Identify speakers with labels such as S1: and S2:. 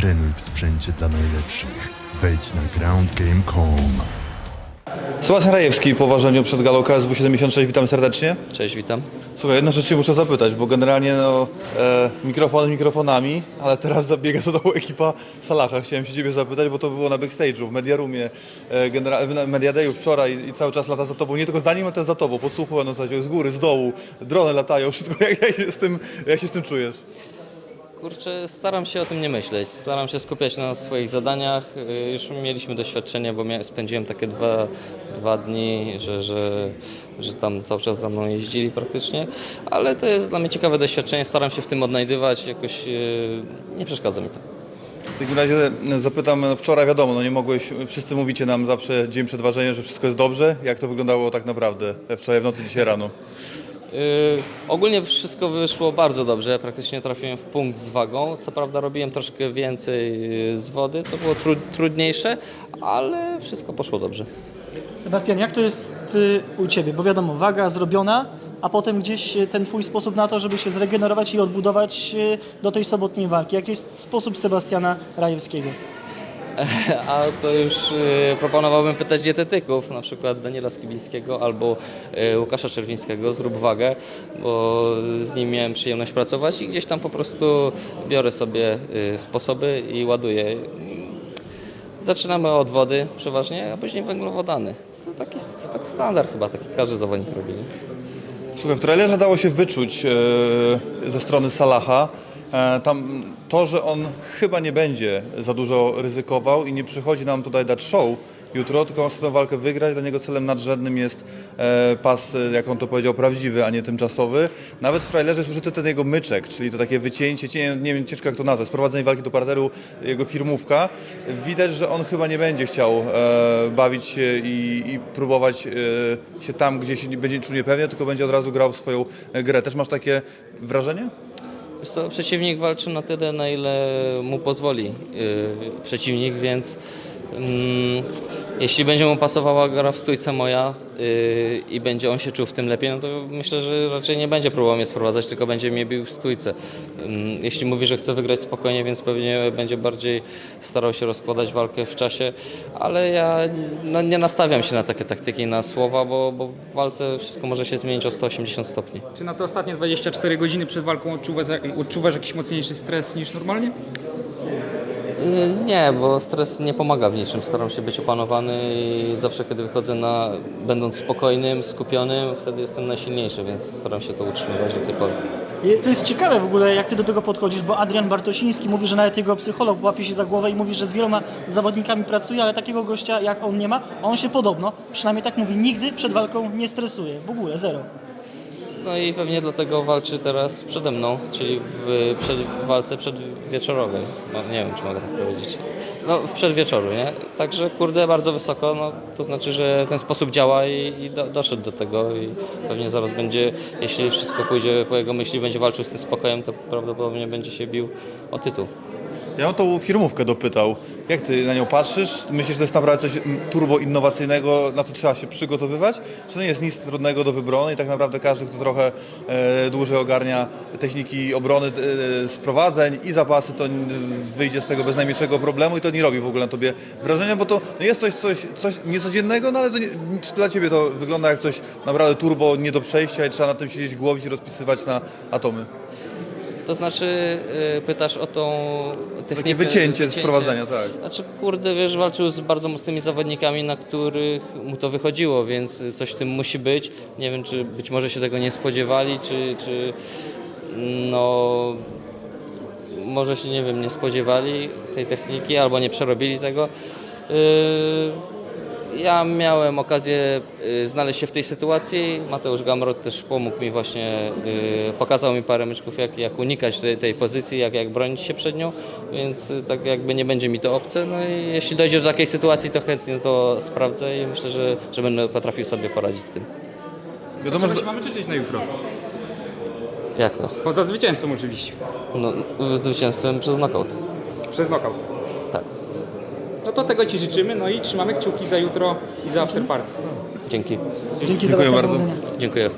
S1: Trenuj w sprzęcie dla najlepszych. Wejdź na groundgame.com.
S2: Sebastian Rajewski po ważeniu przed galą KSW 76, witam serdecznie.
S3: Cześć, witam.
S2: Słuchaj, jedną rzecz Cię muszę zapytać, bo generalnie no, e, mikrofon mikrofonami, ale teraz zabiega za tobą ekipa Salaha. Chciałem się Ciebie zapytać, bo to było na backstage'u, w Media Roomie, e, genera- w Media Dayu wczoraj i cały czas lata za Tobą. Nie tylko za nim, ale też za Tobą. Podsłuchuję, no, z góry, z dołu, drony latają, wszystko. Jak, jak, się z tym, jak się z tym czujesz?
S3: Kurczę, staram się o tym nie myśleć. Staram się skupiać na swoich zadaniach. Y, Już mieliśmy doświadczenie, bo spędziłem takie dwa, dwa dni, że, że, że tam cały czas za mną jeździli praktycznie. Ale to jest dla mnie ciekawe doświadczenie. Staram się w tym odnajdywać. Jakoś y, nie przeszkadza mi to.
S2: W takim razie zapytam, no, wczoraj wiadomo, no nie mogłeś, wszyscy mówicie nam zawsze dzień przed ważeniem, że wszystko jest dobrze. Jak to wyglądało tak naprawdę wczoraj w nocy, dzisiaj rano?
S3: Yy, ogólnie wszystko wyszło bardzo dobrze. Praktycznie trafiłem w punkt z wagą. Co prawda robiłem troszkę więcej yy, z wody, co było tru, trudniejsze, ale wszystko poszło dobrze.
S4: Sebastian, jak to jest y, u Ciebie? Bo wiadomo, waga zrobiona, a potem gdzieś y, ten Twój sposób na to, żeby się zregenerować i odbudować y, do tej sobotniej walki. Jaki jest sposób Sebastiana Rajewskiego?
S3: A to już y, proponowałbym pytać dietetyków, na przykład Daniela Skibilskiego albo y, Łukasza Czerwińskiego, zrób wagę, bo z nim miałem przyjemność pracować i gdzieś tam po prostu biorę sobie y, sposoby i ładuję. Zaczynamy od wody przeważnie, a później węglowodany. To taki tak standard chyba, taki każdy zawodnik robi.
S2: Słuchaj, w trailerze dało się wyczuć e, ze strony Salaha tam to, że on chyba nie będzie za dużo ryzykował i nie przychodzi nam tutaj dać show jutro, tylko on chce tę walkę wygrać. Dla niego celem nadrzędnym jest e, pas, e, jak on to powiedział, prawdziwy, a nie tymczasowy. Nawet w trailerze jest użyty ten jego myczek, czyli to takie wycięcie, nie, nie wiem ciężko jak to nazwać, sprowadzenie walki do parteru, jego firmówka. Widać, że on chyba nie będzie chciał e, bawić się i, i próbować e, się tam, gdzie się będzie czuł niepewnie, tylko będzie od razu grał w swoją e, grę. Też masz takie wrażenie?
S3: Przeciwnik walczy na tyle, na ile mu pozwoli yy, przeciwnik, więc jeśli będzie mu pasowała gra w stójce moja yy, i będzie on się czuł w tym lepiej, no to myślę, że raczej nie będzie próbował mnie sprowadzać, tylko będzie mnie bił w stójce. Ym, jeśli mówi, że chce wygrać spokojnie, więc pewnie będzie bardziej starał się rozkładać walkę w czasie, ale ja no, nie nastawiam się na takie taktyki, na słowa, bo, bo w walce wszystko może się zmienić o 180 stopni.
S5: Czy na te ostatnie 24 godziny przed walką odczuwasz, odczuwasz jakiś mocniejszy stres niż normalnie?
S3: Y, Nie, bo stres nie pomaga w niczym. Staram się być opanowany i zawsze, kiedy wychodzę na, będąc spokojnym, skupionym, wtedy jestem najsilniejszy, więc staram się to utrzymywać do tej pory.
S4: I To jest ciekawe w ogóle, jak Ty do tego podchodzisz, bo Adrian Bartosiński mówi, że nawet jego psycholog łapie się za głowę i mówi, że z wieloma zawodnikami pracuje, ale takiego gościa jak on nie ma, a on się podobno, przynajmniej tak mówi, nigdy przed walką nie stresuje. W ogóle, zero.
S3: No i pewnie dlatego walczy teraz przede mną, czyli w przed, walce przedwieczorowej. No, nie wiem, czy mogę tak powiedzieć. No, w przedwieczoru, nie? Także, kurde, bardzo wysoko, no, to znaczy, że ten sposób działa i, i do, doszedł do tego i pewnie zaraz będzie, jeśli wszystko pójdzie po jego myśli, będzie walczył z tym spokojem, to prawdopodobnie będzie się bił o tytuł.
S2: Ja bym tą firmówkę dopytał. Jak ty na nią patrzysz? Myślisz, że to jest naprawdę coś turbo innowacyjnego, na co trzeba się przygotowywać? Czy to nie jest nic trudnego do wybrony i tak naprawdę każdy, kto trochę e, dłużej ogarnia techniki obrony, e, sprowadzeń i zapasy, to wyjdzie z tego bez najmniejszego problemu i to nie robi w ogóle na tobie wrażenia, bo to no jest coś, coś, coś niecodziennego, no ale to nie, czy dla ciebie to wygląda jak coś naprawdę turbo nie do przejścia i trzeba na tym siedzieć głowić i rozpisywać na atomy?
S3: To znaczy, y, pytasz o tą technikę...
S2: Takie wycięcie z prowadzenia, tak.
S3: Znaczy, kurde, wiesz, walczył z bardzo mocnymi zawodnikami, na których mu to wychodziło, więc coś w tym musi być. Nie wiem, czy być może się tego nie spodziewali, czy, czy no, może się, nie wiem, nie spodziewali tej techniki albo nie przerobili tego. Yy, ja miałem okazję y, znaleźć się w tej sytuacji. Mateusz Gamrot też pomógł mi właśnie, y, pokazał mi parę myczków, jak, jak unikać tej, tej pozycji, jak, jak bronić się przed nią, więc y, tak jakby nie będzie mi to obce. No i jeśli dojdzie do takiej sytuacji, to chętnie to sprawdzę i myślę, że, że będę potrafił sobie poradzić z tym.
S2: Wiadomo, że
S5: mamy życzyć na jutro?
S3: Jak to?
S5: Poza zwycięstwem oczywiście.
S3: No, zwycięstwem przez knockout.
S5: Przez knockout. No to tego Ci życzymy, no i trzymamy kciuki za jutro i za afterparty.
S3: Dzięki.
S4: Dzięki
S2: Dziękuję
S4: za
S2: bardzo.
S3: Dziękuję.